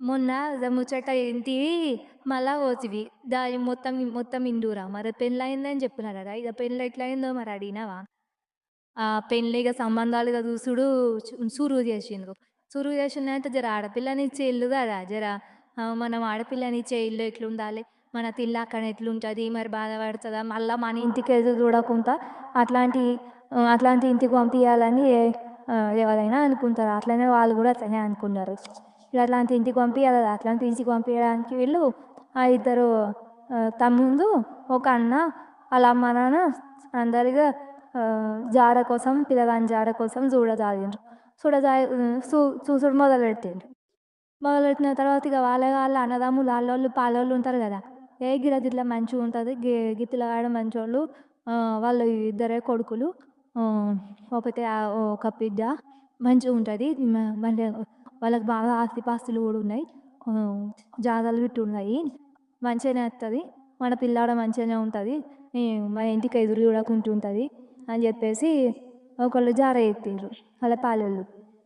మొన్న ముచ్చట ఇంటివి మళ్ళా పోతివి. దాని మొత్తం మొత్తం ఇందురా మరి పెళ్ళి పెళ్ళయిందని కదా ఇక పెళ్ళి ఎట్లా అయిందో మరి అడిగినావా ఆ! పెళ్ళి ఇక సంబంధాలు ఇగ చూసుడు చు సురువు జేషిండ్రు. సురువు జేషిండంటే జర ఆడపిల్లనిచ్చే ఇల్లు కదా జర మనం ఆడపిల్లని ఇచ్చే ఇల్లు ఎట్లుండాలి? మన తెల్లా అక్కడ ఎట్లుంటుంది మరి బాధపడుతుందా మళ్ళీ మన ఇంటికి ఎదురు చూడకుండా అట్లాంటి అట్లాంటి ఇంటికి పంపించాలని ఎవరైనా అనుకుంటారు. అట్లనే వాళ్ళు కూడా అట్లనే అనుకున్నారు. ఇలా అట్లాంటి ఇంటికి పంపించాలి అట్లాంటి ఇంటికి పంపించడానికి వీళ్ళు ఆ ఇద్దరు తమ్ముందు ఒక అన్న, వాళ్ళ అమ్మ, నాన్న అందరిగా జార జాడ కోసం పిల్లగాని జాడ కోసం జూడసాగిండ్రు. చూడసాగి చూ చూసుడు మొదలు పెట్టిన తర్వాత ఇక వాళ్ళ వాళ్ళ అన్నదమ్ములు వాళ్ళోళ్ళు పాలోళ్ళు ఉంటారు కదా ఏ గిడ మంచిగా ఉంటుంది గి గీ పిల్లగాడు మంచోళ్ళు ఆహ్, వాళ్ళు ఇద్దరే కొడుకులు. ఆహ్, ఒకతే ఒక బిడ్డ మంచిగా ఉంటుంది మళ్ళీ వాళ్ళకి బాగా ఆస్తిపాస్తులు కూడా ఉన్నాయి. ఆహ్, జాగాలు గిట్ల ఉన్నాయి. మంచిగానే వస్తుంది మన పిల్లాడ మంచిగానే ఉంటుంది మా ఇంటికి ఎదురు చూడకుండా ఉంటుంది అని చెప్పేసి ఒకళ్ళు జార చెప్పిర్రు. వాళ్ళ పాలెళ్ళు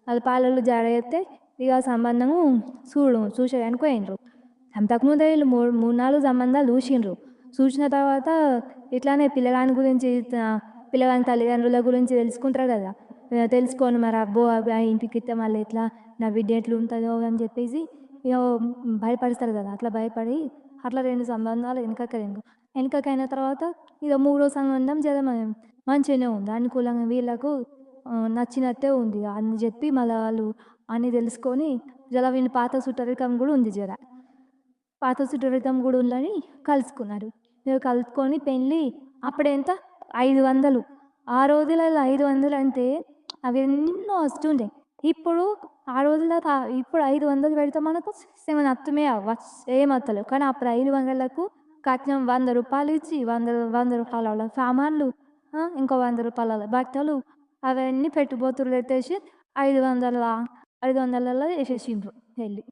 వాళ్ళ పాలెళ్ళు జార చేస్తే ఇక సంబంధము చూడు చూసేదానికి పోయిండ్రు. అంతకుముందే వీళ్ళు మూడు మూడు నాలుగు సంబంధాలు చూసిండ్రు చూసిన తర్వాత ఇట్లానే పిల్లగాని గురించి పిల్లగాని తల్లిదండ్రుల గురించి తెలుసుకుంటారు కదా తెలుసుకోను మరి అబ్బో! ఆ ఇంటికిత్తే మళ్ళీ ఎట్లా? నా బిడ్డ ఎట్లుంటదో అని చెప్పేసి ఇక భయపడతారు కదా అట్లా భయపడి అట్లా రెండు సంబంధాలు ఎనకకైండ్రు. ఎనకకైన తర్వాత ఇగ మూడో సంబంధం జర మంచిగానే ఉంది. అనుకూలంగా వీళ్ళకు నచ్చినట్టే ఉంది. అని చెప్పి మళ్ళీ వాళ్ళు అని తెలుసుకొని జల వీళ్ళు పాత సుట్టరికం కూడా ఉంది జర. పాత సుట్టరికం కూడా ఉందని కలుసుకున్నారు. ఇగ కలుసుకొని పెళ్ళి అప్పుడెంత 500 ఆ రోజులలో 500 అంటే అవి ఎన్నో వస్తుండే. ఇప్పుడు ఆ రోజుల్లో ఇప్పుడు ఐదు వందలు పెడితే మనకు 7 వత్తుమే అవ్వ. ఏం కానీ అప్పుడు 500లకు కట్నం వంద రూపాయలు ఇచ్చి వంద వంద రూపాయల సామాన్లు ఇంకో వంద రూపాయల బట్టలు అవన్నీ పెట్టుబోతులు పెట్టేసి ఐదు వందలు ఐదు వందలలో వేసేసిండ్రు వెళ్ళి